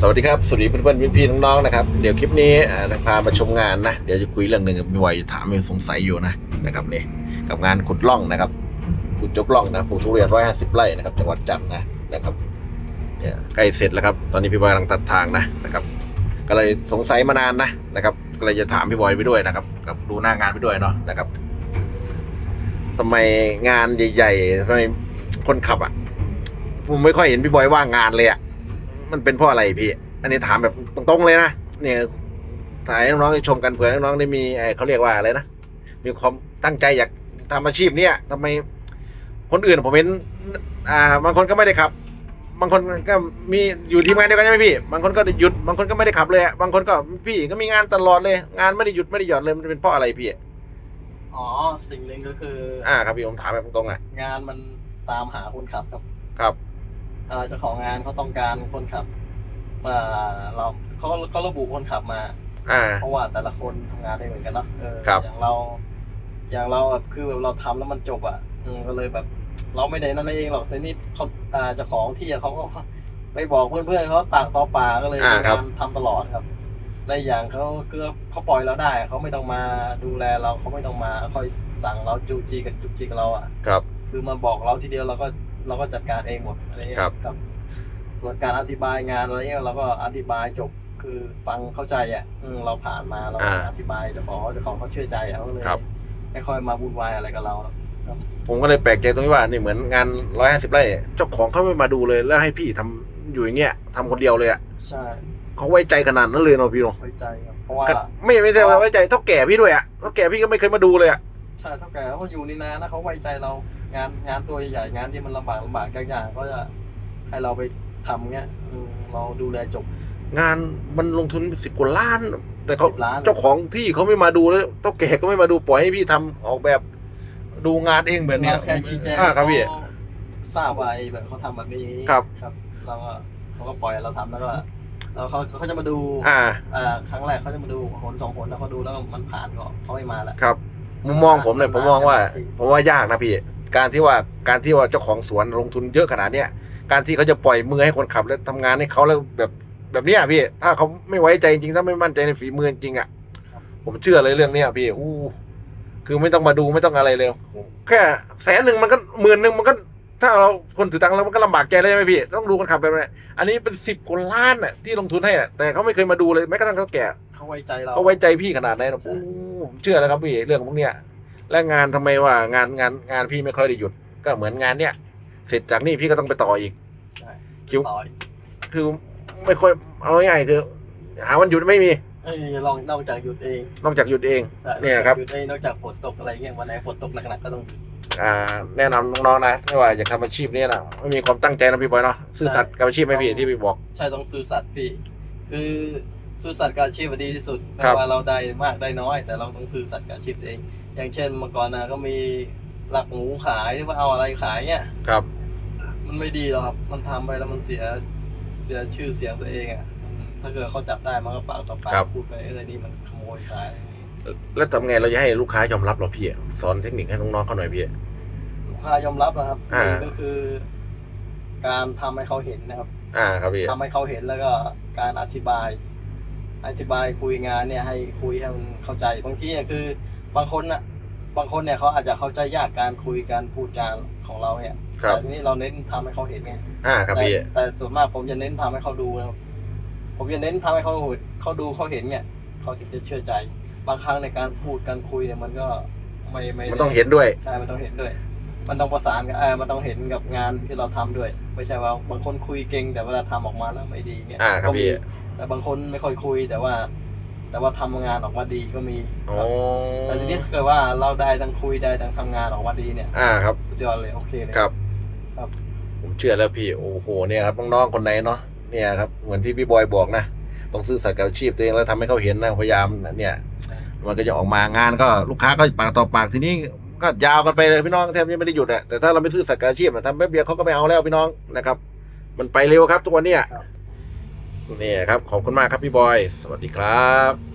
สวัสดีครับสวัสดีเพื่อนๆพี่ๆน้องๆนะครับเดี๋ยวคลิปนี้อ่าพามาชมงานนะ เดี๋ยวจะคุยเรื่องหนึ่งพี่บอยถามยังสงสัยอยู่นะนะครับนี่กับงานขุดล่องนะครับขุดจกล่องนะปลูกทุเรียนร้อยห้าสิบไร่นะครับจังหวัดจันทร์นะนะครับเนี่ยใกล้เสร็จแล้วครับ ตอนนี้พี่บอยกำลังตัดทางนะนะครับ ก็เลยสงสัยมานานนะนะครับ ก็เลยจะถามพี่บอยไปด้วยนะครับกับดูหน้างานไปด้วยเนาะนะครับทำไมงานใหญ่ๆทำไมคนขับอะผมไม่ค่อยเห็นพี่บอยว่างงานเลยอะ มันเป็นเพราะอะไรพี่ อันนี้ถามแบบตรงๆเลยนะเนี่ยถ่ายให้น้องๆได้ชมกันเผื่อน้องๆได้มีไอ้เขาเรียกว่าอะไรนะมีความตั้งใจอยากทำอาชีพเนี้ยทำไมคนอื่นผมเห็นอ่าบางคนก็ไม่ได้ขับ บางคนก็มีอยู่ทีมงานเดียวกันใช่ไหมพี่ บางคนก็หยุด บางคนก็ไม่ได้ขับเลยอะบางคนก็พี่ก็มีงานตลอดเลย งานไม่ได้หยุดไม่ได้หย่อนเลยมันจะเป็นเพราะอะไรพี่อ๋อสิ่งหนึ่งก็คือ อ่าครับพี่ผมถามแบบตรงๆอะงานมันตามหาคนขับครับครับ เอ่อเจ้าของงานเขาต้องการคนขับเอ่อเราเขาเขาระบุคนขับมาอ่าเพราะว่าแต่ละคนทำงานได้เหมือนกันเนาะเออครับอย่างเรา อย่างเราแบบคือแบบเราทำแล้วมันจบอะอืมก็เลยแบบ เราไม่ได้นั่นเองหรอกแต่นี่เขาอ่าเจ้าของที่อะเขาก็ไปบอกเพื่อนๆเขาต่างต่อป่าก็เลยอ่ามีครับงานทำตลอดครับและอีกอย่างเขาคือเขาปล่อยเราได้เขาไม่ต้องมาดูแลเราเขาไม่ต้องมาคอยสั่งเราจูจีกับจุกจิกเราอะครับ คือมาบอกเราทีเดียวเราก็ เราก็จัดการเองหมดอะไรเงี้ยครับครับ ส่วนการอธิบายงานอะไรเงี้ยเราก็อธิบายจบคือฟังเข้าใจอะอืมเราผ่านมาเราก็อ่าอธิบายเจ้าของเจ้าของเขาเชื่อใจอะเขาเลยครับ ไม่ค่อยมาวุ่นวายอะไรกับเราหรอกผมก็เลยแปลกใจตรงที่ว่านี่เหมือนงานร้อยห้าสิบไร่เจ้าของเขาไม่มาดูเลยแล้วให้พี่ทำอยู่อย่างเงี้ยทำคนเดียวเลยอะใช่เขาไว้ใจขนาดนั้นเลยเนาะพี่เนาะไว้ใจครับเพราะว่า ก็ไม่ไม่ใช่ว่าไว้ใจเท่าแก่พี่ด้วยอะเท่าแก่พี่ก็ไม่เคยมาดูเลยอะ ใช่เท่าแก่เขาอยู่นี่นานนะเขาไว้ใจเรางานงานตัวใหญ่ๆงานที่มันลำบากลำบากยากๆก็จะให้เราไปทำเงี้ยอืมเราดูแลจบ งานมันลงทุนสิบกว่าล้าน แต่เขา10ล้าน เจ้าของที่เขาไม่มาดูแล้วเท่าแก่ก็ไม่มาดูปล่อยให้พี่ทำออกแบบดูงานเองแบบเนี้ยเราแค่ชี้แจงอ่าครับพี่ เขาทราบว่าไอ้แบบเขาทำแบบนี้ครับ ครับ เราก็เขาก็ปล่อยเราทำแล้วก็แล้วเขาเขาจะมาดูอ่าอ่าครั้งแรกเขาจะมาดูหนสองหนแล้วเขาดูแล้วมันผ่านก็เขาไม่มาแล้วครับ มุมมองผมเนี่ยผมมองว่าผมว่ายากนะพี่ การที่ว่าการที่ว่าเจ้าของสวนลงทุนเยอะขนาดเนี้ยการที่เขาจะปล่อยมือให้คนขับแล้วทำงานให้เขาแล้วแบบแบบเนี้ยพี่ ถ้าเขาไม่ไว้ใจจริงถ้าไม่มั่นใจในฝีมือจริงอะผมเชื่อเลยเรื่องเนี้ยพี่อู้คือไม่ต้องมาดูไม่ต้องอะไรเลยแค่แสนหนึ่งมันก็หมื่นหนึ่งมันก็ ถ้าเราคนถือตังค์แล้วมันก็ลำบากใจเลยใช่ไหมพี่ ต้องดูคนขับแบบไหนอันนี้เป็นสิบกว่าล้านน่ะที่ลงทุนให้อะแต่เขาไม่เคยมาดูเลยแม้กระทั่งเขาแก่เขาไว้ใจเราเขาไว้ใจพี่ขนาดไหนนะใช่โอ้ ผมเชื่อแล้วครับพี่เรื่องพวกเนี้ยและงานทำไมว่างานงานงานพี่ไม่ค่อยได้หยุด ก็เหมือนงานเนี้ยเสร็จจากนี่พี่ก็ต้องไปต่ออีกใช่คิวต่อยคือไม่ค่อยเอาง่ายๆคือ หาวันหยุดไม่มีเอ้ยลองนอกจากหยุดเองนอกจากหยุดเองแต่เนี่ยครับหยุดเองนอกจากฝนตกอะไรเงี้ยวันไหนฝนตกหนักๆก็ต้องหยุดอ่าแนะนำน้องๆนะไม่ว่าอยากทำอาชีพนี้นะไม่มีความตั้งใจนะพี่บอยเนาะซื่อสัตย์กับอาชีพไหมพี่ที่พี่บอก ใช่ต้องซื่อสัตย์พี่ คือ ซื่อสัตย์กับอาชีพอะดีที่สุดครัไม่บว่าเราได้มากได้น้อย แต่เราต้องซื่อสัตย์กับอาชีพตัวเอง อย่างเช่นเมื่อก่อนนะก็มีหลักหมูขายหรือว่าเอาอะไรขายเนี่ย ครับ มันไม่ดีหรอกครับ มันทำไปแล้วมันเสียเสียชื่อเสียงตัวเองอะอืมถ้าเกิดเขาจับได้มันก็ปากต่อปากครับ พูดไปเออนี่มันขโมยขาย แล้วทำไงเราจะให้ลูกค้ายอมรับเราพี่สอนเทคนิคให้น้องๆเขาหน่อยพี่ ลูกค้ายอมรับนะครับอ่านี่ก็คือ การทำให้เขาเห็นนะครับอ่าครับพี่ทำให้เขาเห็นแล้วก็การอธิบาย อธิบายคุยงานเนี่ยให้คุยให้มันเข้าใจบางทีเนี่ยคือบางคนน่ะบางคนเนี่ยเขาอาจจะเข้าใจยากการคุยการพูดจาของเราเนี่ยครับ แต่ทีนี้เราเน้นทำให้เขาเห็นไงอ่าครับแต่พี่ แต่ส่วนมากผมจะเน้นทำให้เขาดูนะครับผมจะเน้นทำให้เขาเขาดูเขาเห็นเนี่ยเขาถึงจะเชื่อใจ บางครั้งในการพูดการคุยเนี่ยมันก็ไม่ไม่มันต้องเห็นด้วย ใช่มันต้องเห็นด้วย มันต้องประสานกับเออมันต้องเห็นกับงานที่เราทำด้วย ไม่ใช่ว่าบางคนคุยเก่งแต่เวลาทำออกมาแล้วไม่ดีเนี่ยอ่าครับก็มีพี่ แต่บางคนไม่ค่อยคุยแต่ว่า แต่ว่าทำงานออกมาดีก็มีโอ้แต่ทีนี้ถ้าเกิดว่าเราได้ทั้งคุยได้ทั้งทำงานออกมาดีเนี่ย อ่าครับ สุดยอดเลยโอเคเลย ครับ ครับ ผมเชื่อแล้วพี่ โอ้โห เนี่ยครับน้องๆคนไหนเนาะ เนี่ยครับ เหมือนที่พี่บอยบอกนะ ต้องซื่อสัตย์กับอาชีพตัวเองแล้วทำให้เขาเห็นนะ พยายามเนี่ย มันก็จะออกมางานก็ลูกค้าก็ปากต่อปากทีนี้ ก็ยาวกันไปเลยพี่น้องแทบจะไม่ได้หยุดอะแต่ถ้าเราไม่ซื่อสัตย์กับอาชีพอะทำแป๊บเดียวเขาก็ไม่เอาแล้วพี่น้องนะครับ มันไปเร็วครับทุกวันเนี่ยครับเนี่ยครับขอบคุณมากครับพี่บอย สวัสดีครับ